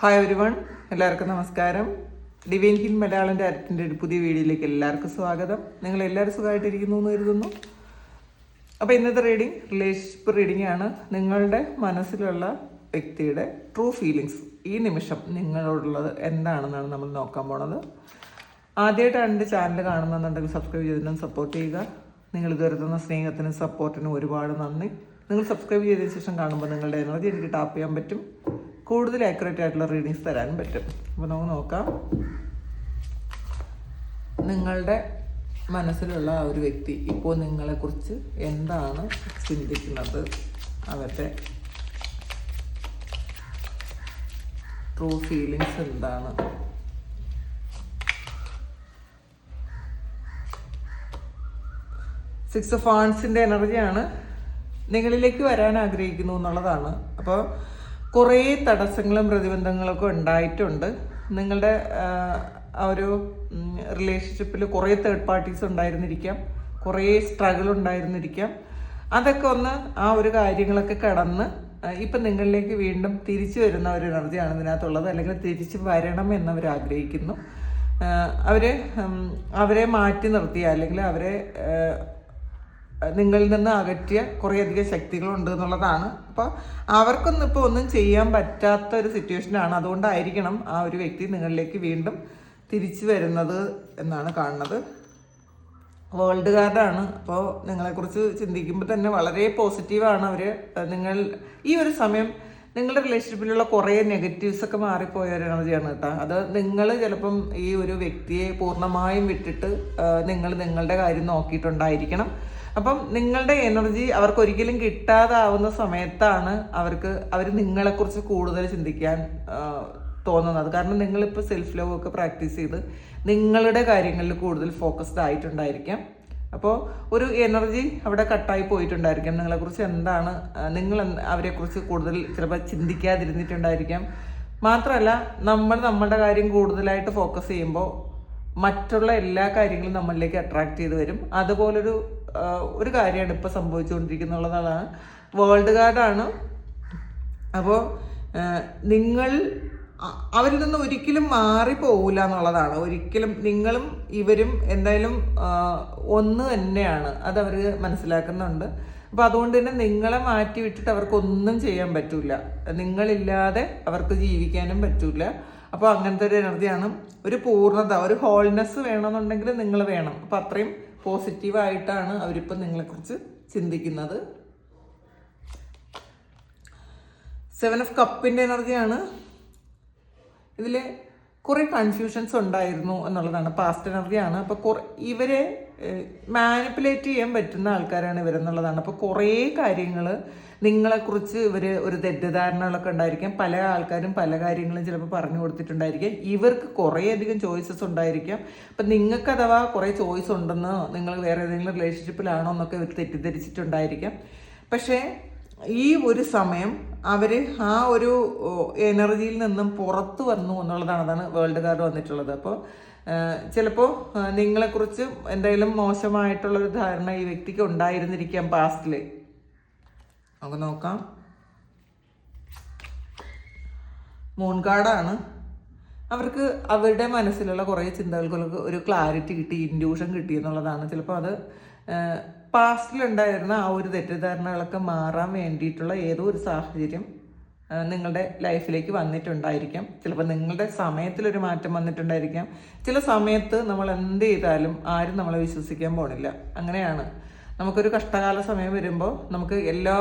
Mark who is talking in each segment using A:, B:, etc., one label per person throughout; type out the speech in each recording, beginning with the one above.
A: Hi ഒരുവൺ എല്ലാവർക്കും നമസ്കാരം. Divine hill Malayalam ഡയറക്റ്റിന്റെ ഒരു പുതിയ വീഡിയോയിലേക്ക് എല്ലാവർക്കും സ്വാഗതം. നിങ്ങൾ എല്ലാവരും സുഖമായിട്ടിരിക്കുന്നു എന്ന് കരുതുന്നു. അപ്പോൾ ഇന്നത്തെ റീഡിംഗ് റിലേഷൻഷിപ്പ് റീഡിംഗ് ആണ് നിങ്ങളുടെ മനസ്സിലുള്ള വ്യക്തിയുടെ ട്രൂ ഫീലിങ്സ് ഈ നിമിഷം നിങ്ങളോടുള്ളത് എന്താണെന്നാണ് നമ്മൾ നോക്കാൻ പോണത്. ആദ്യമായിട്ടാണ് എന്റെ ചാനൽ കാണുന്നുണ്ടെങ്കിൽ സബ്സ്ക്രൈബ് ചെയ്തിട്ടും സപ്പോർട്ട് ചെയ്യുക. നിങ്ങൾ കരുതുന്ന തന്ന സ്നേഹത്തിനും സപ്പോർട്ടിനും ഒരുപാട് നന്ദി. നിങ്ങൾ സബ്സ്ക്രൈബ് ചെയ്തതിന് ശേഷം കാണുമ്പോൾ നിങ്ങളുടെ എനർജി എനിക്ക് ടാപ്പ് ചെയ്യാൻ പറ്റും. കൂടുതൽ ആക്യുറേറ്റ് ആയിട്ടുള്ള റീഡിങ്സ് തരാൻ പറ്റും. അപ്പോൾ നമുക്ക് നോക്കാം. നിങ്ങളുടെ മനസ്സിലുള്ള ആ ഒരു വ്യക്തി ഇപ്പോൾ നിങ്ങളെക്കുറിച്ച് എന്താണ് ചിന്തിക്കുന്നത്? അവരുടെ ട്രൂ ഫീലിങ്സ് എന്താണ്? സിക്സ് ഓഫ് ആൺസിന്റെ എനർജിയാണ് നിങ്ങളിലേക്ക് വരാൻ ആഗ്രഹിക്കുന്നു എന്നുള്ളതാണ്. അപ്പോൾ കുറേ തടസ്സങ്ങളും പ്രതിബന്ധങ്ങളൊക്കെ ഉണ്ടായിട്ടുണ്ട്. നിങ്ങളുടെ ആ, ഒരു റിലേഷൻഷിപ്പിൽ കുറേ തേർഡ് പാർട്ടീസ് ഉണ്ടായിരുന്നിരിക്കാം. കുറേ സ്ട്രഗിൾ ഉണ്ടായിരുന്നിരിക്കാം. അതൊക്കെ ഒന്ന് ആ ഒരു കാര്യങ്ങളൊക്കെ കടന്ന് ഇപ്പം നിങ്ങളിലേക്ക് വീണ്ടും തിരിച്ചു വരുന്ന ഒരു എനർജിയാണ് ഇതിനകത്തുള്ളത്. അല്ലെങ്കിൽ തിരിച്ചു വരണം എന്നവർ ആഗ്രഹിക്കുന്നു. അവർ അവരെ മാറ്റി നിർത്തിയ അല്ലെങ്കിൽ അവരെ നിങ്ങളിൽ നിന്ന് അകറ്റിയ കുറേയധികം ശക്തികളുണ്ട് എന്നുള്ളതാണ്. അപ്പോൾ അവർക്കൊന്നും ഇപ്പോൾ ഒന്നും ചെയ്യാൻ പറ്റാത്ത ഒരു സിറ്റുവേഷനാണ് അതുകൊണ്ടായിരിക്കണം ആ ഒരു വ്യക്തി നിങ്ങളിലേക്ക് വീണ്ടും തിരിച്ചു വരുന്നത് എന്നാണ് കാണുന്നത്. വേൾഡ് കാർഡാണ് അപ്പോൾ നിങ്ങളെക്കുറിച്ച് ചിന്തിക്കുമ്പോൾ തന്നെ വളരെ പോസിറ്റീവാണ് അവർ നിങ്ങൾ ഈ ഒരു സമയം നിങ്ങളുടെ റിലേഷൻഷിപ്പിലുള്ള കുറേ നെഗറ്റീവ്സ് ഒക്കെ മാറിപ്പോയ ഒരു എനർജിയാണ് കേട്ടോ. അത് നിങ്ങൾ ചിലപ്പം ഈ ഒരു വ്യക്തിയെ പൂർണമായും വിട്ടിട്ട് നിങ്ങൾ നിങ്ങളുടെ കാര്യം നോക്കിയിട്ടുണ്ടായിരിക്കണം. അപ്പം നിങ്ങളുടെ എനർജി അവർക്ക് ഒരിക്കലും കിട്ടാതാവുന്ന സമയത്താണ് അവർക്ക് അവർ നിങ്ങളെക്കുറിച്ച് കൂടുതൽ ചിന്തിക്കാൻ തോന്നുന്നത്. കാരണം നിങ്ങളിപ്പോൾ സെൽഫ് ലവ് ഒക്കെ പ്രാക്ടീസ് ചെയ്ത് നിങ്ങളുടെ കാര്യങ്ങളിൽ കൂടുതൽ ഫോക്കസ്ഡ് ആയിട്ടുണ്ടായിരിക്കാം. അപ്പോൾ ഒരു എനർജി അവിടെ കട്ടായി പോയിട്ടുണ്ടായിരിക്കാം. നിങ്ങളെക്കുറിച്ച് എന്താണ് നിങ്ങൾ അവരെക്കുറിച്ച് കൂടുതൽ ചിലപ്പോൾ ചിന്തിക്കാതിരുന്നിട്ടുണ്ടായിരിക്കാം. മാത്രമല്ല നമ്മൾ നമ്മളുടെ കാര്യം കൂടുതലായിട്ട് ഫോക്കസ് ചെയ്യുമ്പോൾ മറ്റുള്ള എല്ലാ കാര്യങ്ങളും നമ്മളിലേക്ക് അട്രാക്ട് ചെയ്ത് വരും. അതുപോലൊരു ഒരു കാര്യമാണ് ഇപ്പോൾ സംഭവിച്ചുകൊണ്ടിരിക്കുന്നുള്ളതാണ് വേൾഡ് കാർഡാണ് അപ്പോൾ നിങ്ങൾ അവരിൽ നിന്ന് ഒരിക്കലും മാറിപ്പോകില്ല എന്നുള്ളതാണ്. ഒരിക്കലും നിങ്ങളും ഇവരും എന്തായാലും ഒന്ന് തന്നെയാണ്. അത് അവർ മനസ്സിലാക്കുന്നുണ്ട്. അപ്പോൾ അതുകൊണ്ട് തന്നെ നിങ്ങളെ മാറ്റി വിട്ടിട്ട് അവർക്കൊന്നും ചെയ്യാൻ പറ്റില്ല നിങ്ങളില്ലാതെ അവർക്ക് ജീവിക്കാനും പറ്റില്ല അപ്പോൾ അങ്ങനത്തെ ഒരു എനർജിയാണ്. ഒരു പൂർണത ഒരു ഹോൾനെസ് വേണമെന്നുണ്ടെങ്കിൽ നിങ്ങൾ വേണം. അപ്പോൾ അത്രയും പോസിറ്റീവായിട്ടാണ് അവരിപ്പം നിങ്ങളെക്കുറിച്ച് ചിന്തിക്കുന്നത്. സെവൻ ഓഫ് കപ്പിന്റെ എനർജിയാണ്. ഇതിൽ കുറേ കൺഫ്യൂഷൻസ് ഉണ്ടായിരുന്നു എന്നുള്ളതാണ് പാസ്റ്റ് എനർജിയാണ്. അപ്പോൾ കുറേ ഇവരെ മാനിപ്പുലേറ്റ് ചെയ്യാൻ പറ്റുന്ന ആൾക്കാരാണ് ഇവരെന്നുള്ളതാണ്. അപ്പോൾ കുറേ കാര്യങ്ങൾ നിങ്ങളെക്കുറിച്ച് ഇവർ ഒരു തെറ്റിദ്ധാരണകളൊക്കെ ഉണ്ടായിരിക്കാം. പല ആൾക്കാരും പല കാര്യങ്ങളും ചിലപ്പോൾ പറഞ്ഞു കൊടുത്തിട്ടുണ്ടായിരിക്കാം. ഇവർക്ക് കുറേയധികം ചോയ്സസ് ഉണ്ടായിരിക്കാം. അപ്പം നിങ്ങൾക്ക് അഥവാ കുറേ ചോയ്സ് ഉണ്ടെന്നോ നിങ്ങൾ വേറെ ഏതെങ്കിലും റിലേഷൻഷിപ്പിലാണോ എന്നൊക്കെ ഇവർ തെറ്റിദ്ധരിച്ചിട്ടുണ്ടായിരിക്കാം. പക്ഷേ ഈ ഒരു സമയം അവർ ആ ഒരു എനർജിയിൽ നിന്നും പുറത്തു വന്നു എന്നുള്ളതാണ് അതാണ് വേൾഡ് കാർഡ് വന്നിട്ടുള്ളത്. അപ്പോൾ ചിലപ്പോൾ നിങ്ങളെക്കുറിച്ച് എന്തെങ്കിലും മോശമായിട്ടുള്ളൊരു ധാരണ ഈ വ്യക്തിക്ക് ഉണ്ടായിരുന്നിരിക്കാം പാസ്റ്റിൽ നമുക്ക് നോക്കാം. മൂൺ കാർഡാണ് അവർക്ക് അവരുടെ മനസ്സിലുള്ള കുറേ ചിന്തകൾക്ക് ഒരു ക്ലാരിറ്റി കിട്ടി ഇൻഡ്യൂഷൻ കിട്ടി എന്നുള്ളതാണ്. ചിലപ്പോൾ അത് പാസ്റ്റിലുണ്ടായിരുന്ന ആ ഒരു തെറ്റിദ്ധാരണകളൊക്കെ മാറാൻ വേണ്ടിയിട്ടുള്ള ഏതോ ഒരു സാഹചര്യം നിങ്ങളുടെ ലൈഫിലേക്ക് വന്നിട്ടുണ്ടായിരിക്കാം. ചിലപ്പോൾ നിങ്ങളുടെ സമയത്തിലൊരു മാറ്റം വന്നിട്ടുണ്ടായിരിക്കാം. ചില സമയത്ത് നമ്മൾ എന്ത് ചെയ്താലും ആരും നമ്മളെ വിശ്വസിക്കാൻ പോണില്ല. അങ്ങനെയാണ്. നമുക്കൊരു കഷ്ടകാല സമയം വരുമ്പോൾ നമുക്ക് എല്ലാ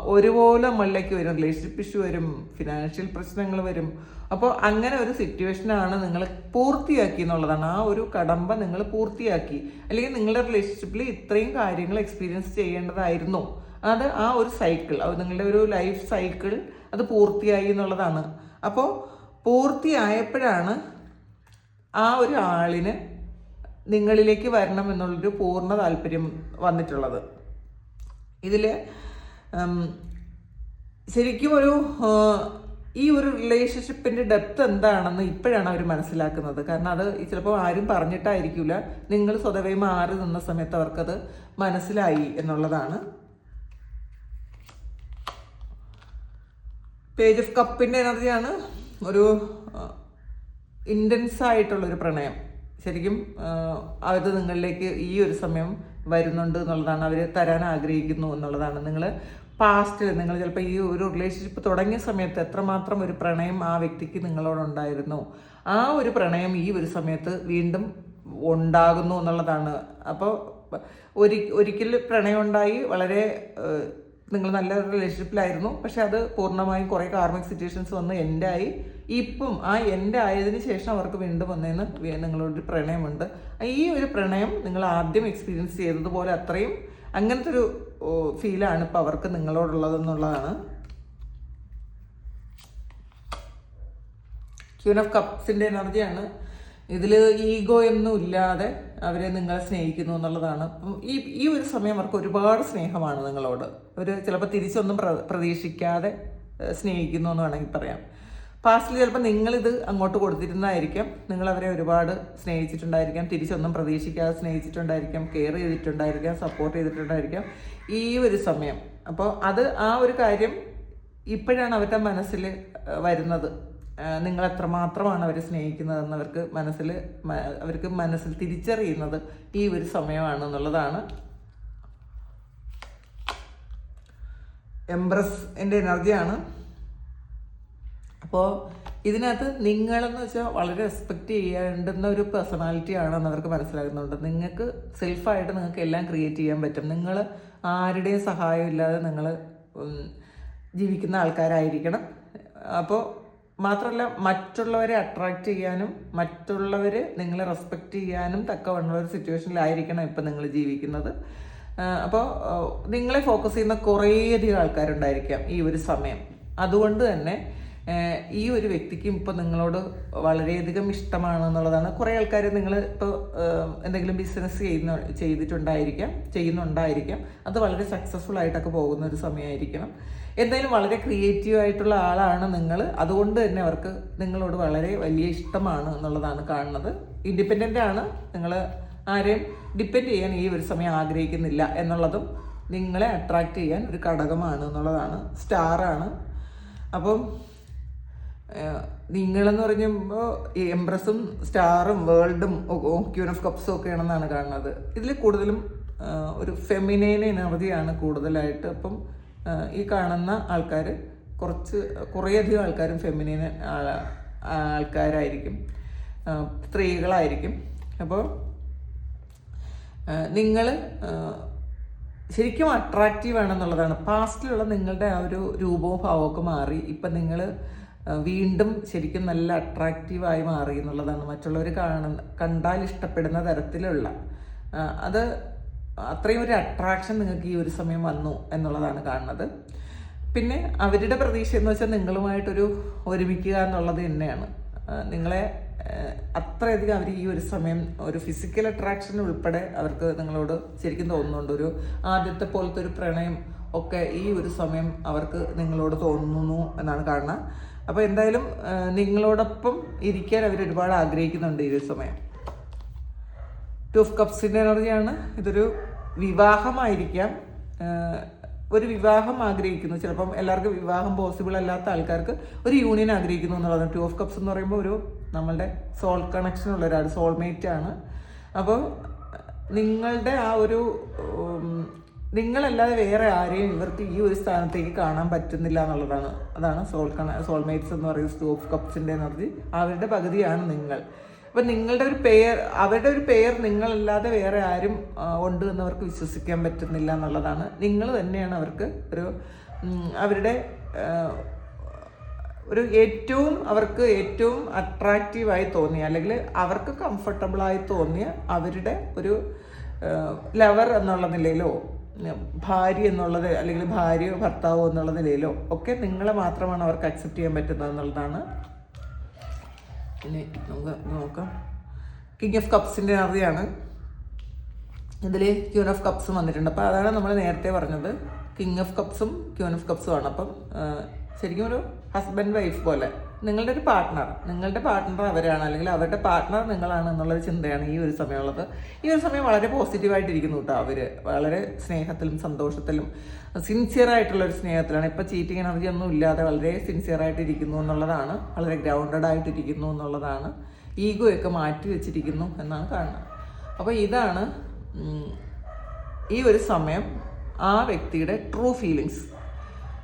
A: ഒരുപോലെ നമ്മളിലേക്ക് വരും. റിലേഷൻഷിപ്പ് ഇഷ്യൂ വരും ഫിനാൻഷ്യൽ പ്രശ്നങ്ങൾ വരും. അപ്പോൾ അങ്ങനെ ഒരു സിറ്റുവേഷനാണ് നിങ്ങൾ പൂർത്തിയാക്കി എന്നുള്ളതാണ്. ആ ഒരു കടമ്പ നിങ്ങൾ പൂർത്തിയാക്കി. അല്ലെങ്കിൽ നിങ്ങളുടെ റിലേഷൻഷിപ്പിൽ ഇത്രയും കാര്യങ്ങൾ എക്സ്പീരിയൻസ് ചെയ്യേണ്ടതായിരുന്നു. അത് ആ ഒരു സൈക്കിൾ നിങ്ങളുടെ ഒരു ലൈഫ് സൈക്കിൾ അത് പൂർത്തിയായി എന്നുള്ളതാണ്. അപ്പോൾ പൂർത്തിയായപ്പോഴാണ് ആ ഒരു ആളിന് നിങ്ങളിലേക്ക് വരണം എന്നുള്ളൊരു പൂർണ താല്പര്യം വന്നിട്ടുള്ളത്. ഇതിൽ ശരിക്കും ഒരു ഈ ഒരു റിലേഷൻഷിപ്പിന്റെ ഡെപ്ത് എന്താണെന്ന് ഇപ്പോഴാണ് അവർ മനസ്സിലാക്കുന്നത്. കാരണം അത് ചിലപ്പോൾ ആരും പറഞ്ഞിട്ടായിരിക്കില്ല നിങ്ങൾ സ്വതവേ മാറി നിന്ന സമയത്ത് അവർക്കത് മനസ്സിലായി എന്നുള്ളതാണ്. പേജ് ഓഫ് കപ്പിന്റെ എനർജിയാണ് ഒരു ഇന്റൻസ് ആയിട്ടുള്ളൊരു പ്രണയം. ശരിക്കും അത് നിങ്ങളിലേക്ക് ഈ ഒരു സമയം വരുന്നുണ്ട് എന്നുള്ളതാണ് അവർ തരാൻ ആഗ്രഹിക്കുന്നു എന്നുള്ളതാണ്. നിങ്ങൾ പാസ്റ്റിൽ നിങ്ങൾ ചിലപ്പോൾ ഈ ഒരു റിലേഷൻഷിപ്പ് തുടങ്ങിയ സമയത്ത് എത്രമാത്രം ഒരു പ്രണയം ആ വ്യക്തിക്ക് നിങ്ങളോടുണ്ടായിരുന്നു ആ ഒരു പ്രണയം ഈ ഒരു സമയത്ത് വീണ്ടും ഉണ്ടാകുന്നു എന്നുള്ളതാണ്. അപ്പോൾ ഒരി ഒരിക്കൽ പ്രണയം ഉണ്ടായി വളരെ നിങ്ങൾ നല്ല റിലേഷൻഷിപ്പിലായിരുന്നു പക്ഷെ അത് പൂർണമായും കുറേ കാർമിക് സിറ്റുവേഷൻസ് വന്ന് എന്റെ ആയി ഇപ്പം ആ എന്റെ ആയതിന് ശേഷം അവർക്ക് വീണ്ടും വന്നതിന് നിങ്ങളൊരു പ്രണയമുണ്ട്. ഈ ഒരു പ്രണയം നിങ്ങൾ ആദ്യം എക്സ്പീരിയൻസ് ചെയ്തതുപോലെ അത്രയും അങ്ങനത്തെ ഒരു ഫീലാണ് ഇപ്പം അവർക്ക് നിങ്ങളോടുള്ളതെന്നുള്ളതാണ്. ക്യൂൻ ഓഫ് കപ്സിന്റെ എനർജിയാണ് ഇതിൽ ഈഗോ ഒന്നും ഇല്ലാതെ അവരെ നിങ്ങളെ സ്നേഹിക്കുന്നു എന്നുള്ളതാണ്. ഈ ഈ ഒരു സമയം അവർക്ക് ഒരുപാട് സ്നേഹമാണ് നിങ്ങളോട്. ഒരു ചിലപ്പോൾ തിരിച്ചൊന്നും പ്ര- പ്രതീക്ഷിക്കാതെ സ്നേഹിക്കുന്നു എന്ന് വേണമെങ്കിൽ പറയാം. പാസ്റ്റിൽ ചിലപ്പോൾ നിങ്ങളിത് അങ്ങോട്ട് കൊടുത്തിരുന്നതായിരിക്കാം നിങ്ങൾ അവരെ ഒരുപാട് സ്നേഹിച്ചിട്ടുണ്ടായിരിക്കാം. തിരിച്ചൊന്നും പ്രതീക്ഷിക്കാതെ സ്നേഹിച്ചിട്ടുണ്ടായിരിക്കാം. കെയർ ചെയ്തിട്ടുണ്ടായിരിക്കാം. സപ്പോർട്ട് ചെയ്തിട്ടുണ്ടായിരിക്കാം. ഈ ഒരു സമയം. അപ്പോൾ അത് ആ ഒരു കാര്യം ഇപ്പോഴാണ് അവരുടെ മനസ്സിൽ വരുന്നത്. നിങ്ങൾ എത്രമാത്രമാണ് അവരെ സ്നേഹിക്കുന്നതെന്ന് അവർക്ക് മനസ്സിൽ അവർക്ക് മനസ്സിൽ തിരിച്ചറിയുന്നത് ഈ ഒരു സമയമാണ് എന്നുള്ളതാണ്. എംബ്രസ് എന്റെ എനർജിയാണ്. അപ്പോൾ ഇതിനകത്ത് നിങ്ങളെന്ന് വെച്ചാൽ വളരെ റെസ്പെക്റ്റ് ചെയ്യേണ്ടുന്ന ഒരു പേഴ്സണാലിറ്റി ആണെന്ന് അവർക്ക് മനസ്സിലാകുന്നുണ്ട്. നിങ്ങൾക്ക് സെൽഫായിട്ട് നിങ്ങൾക്ക് എല്ലാം ക്രിയേറ്റ് ചെയ്യാൻ പറ്റും. നിങ്ങൾ ആരുടെയും സഹായം ഇല്ലാതെ നിങ്ങൾ ജീവിക്കുന്ന ആൾക്കാരായിരിക്കണം. അപ്പോൾ മാത്രമല്ല മറ്റുള്ളവരെ അട്രാക്റ്റ് ചെയ്യാനും മറ്റുള്ളവർ നിങ്ങളെ റെസ്പെക്റ്റ് ചെയ്യാനും തക്കവണ്ണുള്ള ഒരു സിറ്റുവേഷനിലായിരിക്കണം ഇപ്പം നിങ്ങൾ ജീവിക്കുന്നത്. അപ്പോൾ നിങ്ങളെ ഫോക്കസ് ചെയ്യുന്ന കുറേയധികം ആൾക്കാരുണ്ടായിരിക്കാം ഈ ഒരു സമയം. അതുകൊണ്ട് തന്നെ ഈ ഒരു വ്യക്തിക്കും ഇപ്പോൾ നിങ്ങളോട് വളരെയധികം ഇഷ്ടമാണ് എന്നുള്ളതാണ്. കുറേ ആൾക്കാർ നിങ്ങൾ ഇപ്പോൾ എന്തെങ്കിലും ബിസിനസ് ചെയ്യുന്ന ചെയ്തിട്ടുണ്ടായിരിക്കാം ചെയ്യുന്നുണ്ടായിരിക്കാം. അത് വളരെ സക്സസ്ഫുൾ ആയിട്ടൊക്കെ പോകുന്ന ഒരു സമയമായിരിക്കണം. എന്തായാലും വളരെ ക്രിയേറ്റീവ് ആയിട്ടുള്ള ആളാണ് നിങ്ങൾ അതുകൊണ്ട് തന്നെ അവർക്ക് നിങ്ങളോട് വളരെ വലിയ ഇഷ്ടമാണ് എന്നുള്ളതാണ് കാണുന്നത്. ഇൻഡിപെൻഡന്റ് ആണ്. നിങ്ങൾ ആരെയും ഡിപ്പെൻഡ് ചെയ്യാൻ ഈ ഒരു സമയം ആഗ്രഹിക്കുന്നില്ല എന്നുള്ളതും നിങ്ങളെ അട്രാക്റ്റ് ചെയ്യാൻ ഒരു ഘടകമാണ് എന്നുള്ളതാണ്. സ്റ്റാറാണ് അപ്പം നിങ്ങളെന്ന് പറയുമ്പോൾ എംപ്രസും സ്റ്റാറും വേൾഡും ക്യൂൻ ഓഫ് കപ്സും ഒക്കെ ആണെന്നാണ് കാണുന്നത്. ഇതിൽ കൂടുതലും ഒരു ഫെമിനൈൻ എനർജിയാണ് കൂടുതലായിട്ട് അപ്പം ഈ കാണുന്ന ആൾക്കാർ കുറച്ച് കുറേയധികം ആൾക്കാരും ഫെമിനൈൻ ആൾക്കാരായിരിക്കും. സ്ത്രീകളായിരിക്കും. അപ്പോൾ നിങ്ങൾ ശരിക്കും അട്രാക്റ്റീവ് ആണെന്നുള്ളതാണ്. പാസ്റ്റിലുള്ള നിങ്ങളുടെ ആ ഒരു രൂപവും ഭാവമൊക്കെ മാറി. ഇപ്പം നിങ്ങൾ വീണ്ടും ശരിക്കും നല്ല അട്രാക്റ്റീവായി മാറി എന്നുള്ളതാണ്. മറ്റുള്ളവർ കാണ കണ്ടാൽ ഇഷ്ടപ്പെടുന്ന തരത്തിലുള്ള അത് അത്രയും ഒരു അട്രാക്ഷൻ നിങ്ങൾക്ക് ഈ ഒരു സമയം വന്നു എന്നുള്ളതാണ് കാണുന്നത്. പിന്നെ അവരുടെ പ്രതീക്ഷ എന്ന് വെച്ചാൽ നിങ്ങളുമായിട്ടൊരു ഒരുമിക്കുക എന്നുള്ളത് തന്നെയാണ്. നിങ്ങളെ അത്രയധികം അവർ ഈ ഒരു സമയം ഒരു ഫിസിക്കൽ അട്രാക്ഷൻ ഉൾപ്പെടെ അവർക്ക് നിങ്ങളോട് ശരിക്കും തോന്നുന്നുണ്ട്. ഒരു ആദ്യത്തെ പോലത്തെ ഒരു പ്രണയം ഒക്കെ ഈ ഒരു സമയം അവർക്ക് നിങ്ങളോട് തോന്നുന്നു എന്നാണ് കാണുന്നത്. അപ്പോൾ എന്തായാലും നിങ്ങളോടൊപ്പം ഇരിക്കാൻ അവർ ഒരുപാട് ആഗ്രഹിക്കുന്നുണ്ട് ഈ ഒരു സമയം ടു ഓഫ് കപ്സിന്റെ എനർജിയാണ് ഇതൊരു വിവാഹമായിരിക്കാം. ഒരു വിവാഹം ആഗ്രഹിക്കുന്നു. ചിലപ്പം എല്ലാവർക്കും വിവാഹം പോസിബിൾ അല്ലാത്ത ആൾക്കാർക്ക് ഒരു യൂണിയൻ ആഗ്രഹിക്കുന്നു എന്നുള്ളതാണ്. ടു ഓഫ് കപ്സ് എന്ന് പറയുമ്പോൾ ഒരു നമ്മളുടെ സോൾ കണക്ഷൻ ഉള്ള ഒരാൾ സോൾമേറ്റ് ആണ്. അപ്പോൾ നിങ്ങളുടെ ആ ഒരു നിങ്ങളല്ലാതെ വേറെ ആരെയും ഇവർക്ക് ഈ ഒരു സ്ഥാനത്തേക്ക് കാണാൻ പറ്റുന്നില്ല എന്നുള്ളതാണ്. അതാണ് സോൾ സോൾമേറ്റ്സ് എന്ന് പറയുന്നത് ടു ഓഫ് കപ്സിന്റെ എനർജി. അവരുടെ പകുതിയാണ് നിങ്ങൾ. അപ്പം നിങ്ങളുടെ ഒരു പേർ അവരുടെ ഒരു പേർ നിങ്ങളല്ലാതെ വേറെ ആരും ഉണ്ട് എന്നവർക്ക് വിശ്വസിക്കാൻ പറ്റുന്നില്ല എന്നുള്ളതാണ്. നിങ്ങൾ തന്നെയാണ് അവർക്ക് ഒരു അവരുടെ ഒരു ഏറ്റവും അവർക്ക് ഏറ്റവും അട്രാക്റ്റീവായി തോന്നിയ അല്ലെങ്കിൽ അവർക്ക് കംഫർട്ടബിളായി തോന്നിയ അവരുടെ ഒരു ലവർ എന്നുള്ള നിലയിലോ ഭാര്യ എന്നുള്ളത് അല്ലെങ്കിൽ ഭാര്യയോ ഭർത്താവോ എന്നുള്ള നിലയിലോ ഒക്കെ നിങ്ങളെ മാത്രമാണ് അവർക്ക് അക്സെപ്റ്റ് ചെയ്യാൻ പറ്റുന്നത് എന്നുള്ളതാണ്. ഇനി നമുക്ക് നോക്കാം. കിങ് ഓഫ് കപ്സിന്റെ അറിയാണ് ഇതിൽ ക്യൂൻ ഓഫ് കപ്സ് വന്നിട്ടുണ്ട്. അപ്പോൾ അതാണ് നമ്മൾ നേരത്തെ പറഞ്ഞത്. കിങ് ഓഫ് കപ്സും ക്യൂൻ ഓഫ് കപ്സും ആണ്. അപ്പം ശരിക്കും ഒരു ഹസ്ബൻഡ് വൈഫ് പോലെ. നിങ്ങളുടെ ഒരു പാർട്ട്ണർ നിങ്ങളുടെ പാർട്ട്ണർ അവരാണ് അല്ലെങ്കിൽ അവരുടെ പാർട്ട്ണർ നിങ്ങളാണ് എന്നുള്ളൊരു ചിന്തയാണ് ഈ ഒരു സമയമുള്ളത്. ഈ ഒരു സമയം വളരെ പോസിറ്റീവായിട്ടിരിക്കുന്നു കേട്ടോ അവർ വളരെ സ്നേഹത്തിലും സന്തോഷത്തിലും സിൻസിയർ ആയിട്ടുള്ള ഒരു സ്നേഹത്തിലാണ്. ഇപ്പം ചീറ്റിംഗ് എനർജി ഒന്നും ഇല്ലാതെ വളരെ സിൻസിയർ ആയിട്ടിരിക്കുന്നു എന്നുള്ളതാണ് വളരെ ഗ്രൗണ്ടഡ് ആയിട്ടിരിക്കുന്നു എന്നുള്ളതാണ് ഈഗോ ഒക്കെ മാറ്റി വെച്ചിരിക്കുന്നു എന്നാണ് കാണുന്നത്. അപ്പോൾ ഇതാണ് ഈ ഒരു സമയം ആ വ്യക്തിയുടെ ട്രൂ ഫീലിങ്സ്